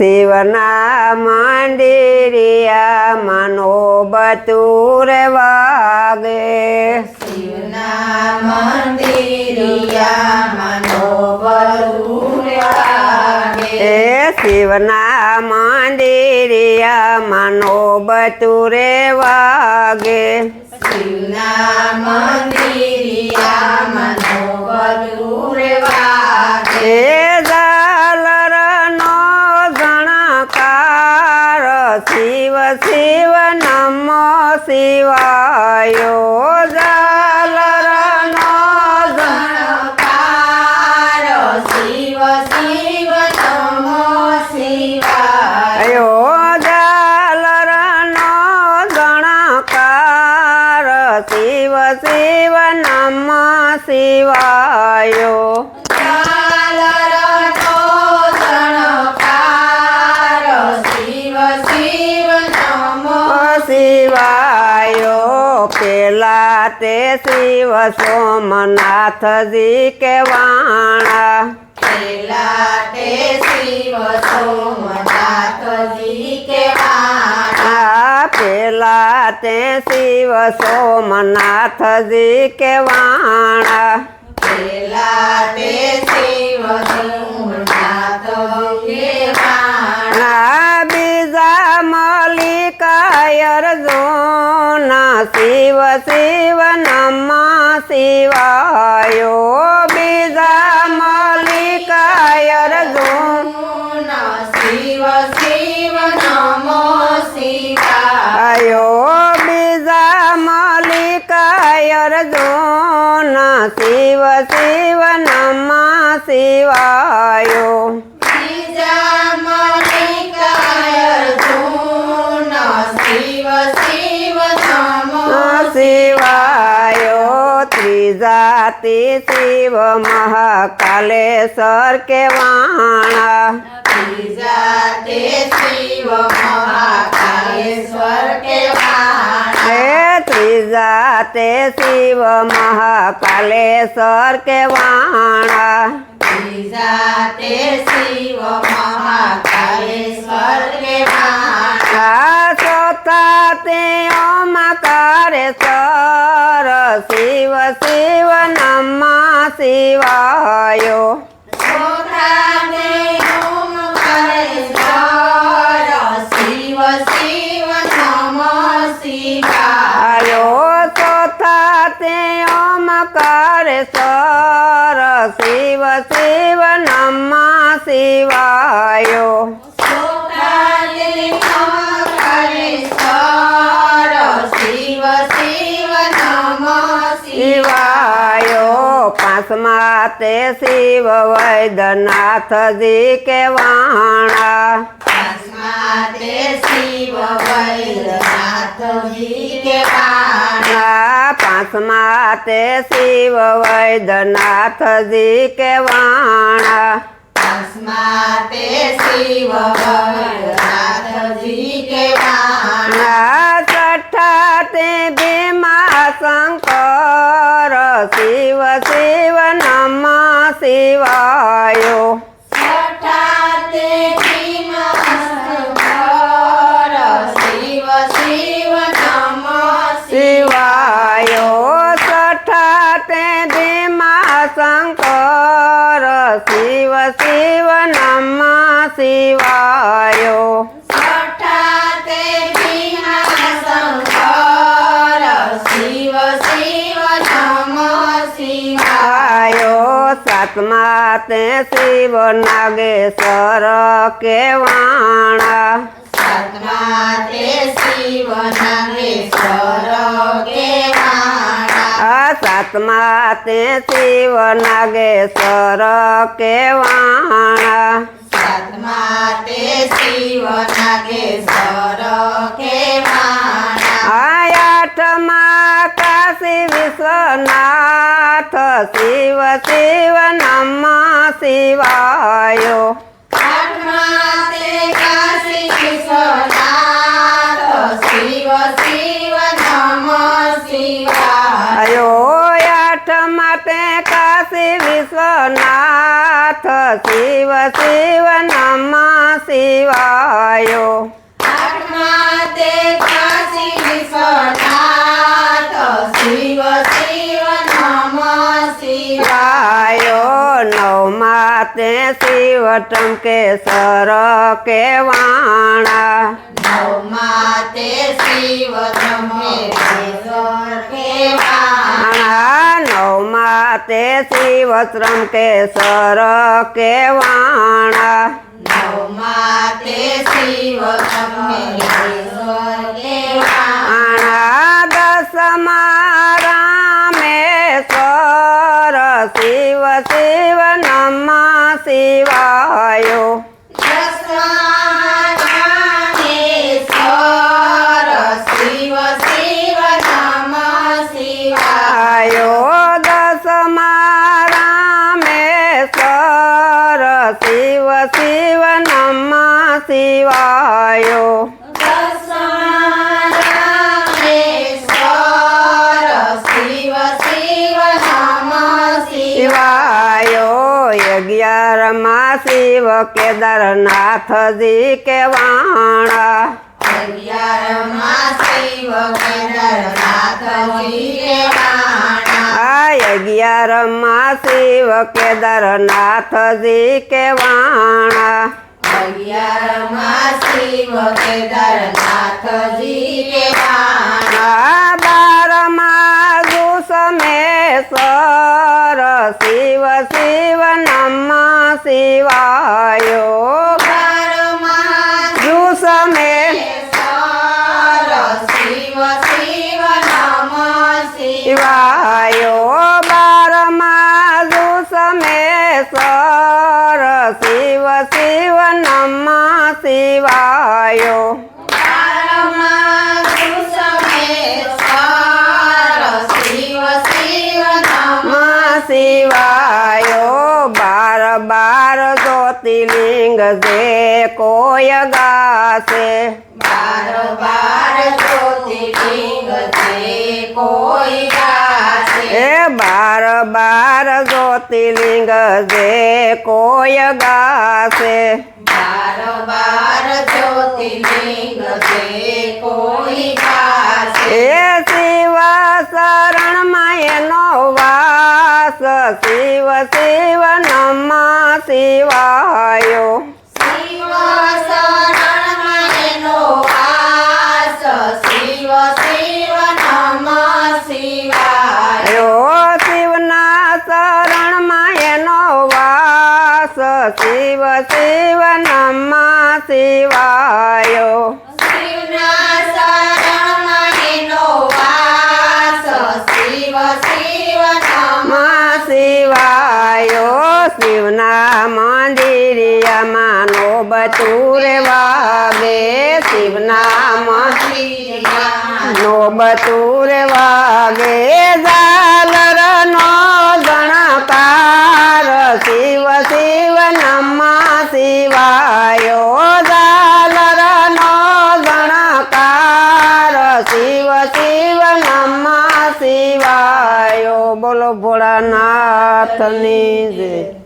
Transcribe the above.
શિવના મંદિરિયા મનો બતુર વાગે શિવના મંદિરિયા મનો બલુરાગે એ શિવના મંદિરિયા મનો બતુરે વાગે શિવના મંદિરિયા મનો બલુરાગે એ શિવ નમ શિવાયો શિવ શિવ નમ શિવાય. પેલા તે શિવ સોમનાથજી કે વાણા. પેલા તે શિવ સોમનાથજી કે વાણા. આ પેલા તે શિવ સોમનાથજી કે વાણા. પેલા તે શિવ શિવ શિવ નમ શિવાયો બીજા મલિકાયર જોન શિવ શિવ નમ શિવાય બીજા મલિકાયર જોના શિવ શિવ નમઃ શિવાયો ત્રીજા તે શિવ મહાકાલેશ્વર કે વાણા ત્રીજા તે શિવ મહાકાલેશ્વર કે વાણા હે ત્રીજા તે શિવ મહાકાલેશ્વર કે ઓમકારેશ્વર શિવ શિવ નમો શિવાય. શિવાયો. પાંચમા તે શિવ વૈદ્યનાથજી કે વાણા. પાંચમા તે શિવ વૈદ્યનાથજી કે વાણા. તસ્માતે શિવ વૈદ્યનાથજી કે વાણા. છઠ્ઠા તે ભીમા શંકર નમો શિવાયો છઠ્ઠા તે ભીમા શંકર શિવ શિવ નમ શિવાયો શિવ શિવ નમો શિવાય સાતમા તે શિવ નાગેશ્વર કે વાણા સતમાતે શિવ નાગેશ્વર કે વાણા આ સાતમા તે શિવ નાગેશ્વર કે વાણા સતમાતે શિવ નાગેશ્વર કે વાણા આ આઠમા વિશ્વનાથ શિવ શિવ નમ શિવાયો. વિશ્વનાથ શિવ શિવ નમ શિવાય. નવમા તે શિવ ટમકે સર કે વાણા નવમા તે શિવ તમે કેશર કેવા વાણા નવમા તે શિવ શ્રમ કે સર શિવ કેદારનાથજી કે વાણા અગિયારમાં શિવ કેદારનાથજી કેવાણા આ અગિયારમાં શિવ કેદારનાથજી કે વાણા અગિયારમાં શિવ કેદારનાથજી કેવાણા આ બારમાં દુસમેશ્વર શિવ શિવ નમઃ શિવાયો બારમાં શિવ નમઃ શિવાય બારમાં શિવ શિવ નમઃ શિવાયો. જ્યોતિર્લિંગ જે કોય ગાશે બાર બાર જ્યોતિર્લિંગ છે કોઈ ગાશે એ બાર બાર જ્યોતિર્લિંગ જે કોય ગાશે બાર બાર જ્યોતિર્લિંગ છે કોઈ ગાશે એ શિવ શરણમાં એનો વાસ શિવ શિવ શિવાયો શિવ શરણ એનો વાસ શિવ શિવ નમ શિવાયો શિવના શરણમાં એનો વાસ શિવ શિવ નમ શિવાયો શિવના શરણમાં એનો વાસ શિવ શિવ નમઃ નમઃ શિવાયો શિવના મંદિરિયામાં નો બતુર વાગે. શિવના મંદિરિયા નો બતુર વાગે. ઝાલર નો ગણકાર શિવ શિવ નમઃ શિવાયો. ઝાલર નો ગણકાર શિવ શિવ નમઃ શિવાયો. બોલો ભોળાનાથની જય.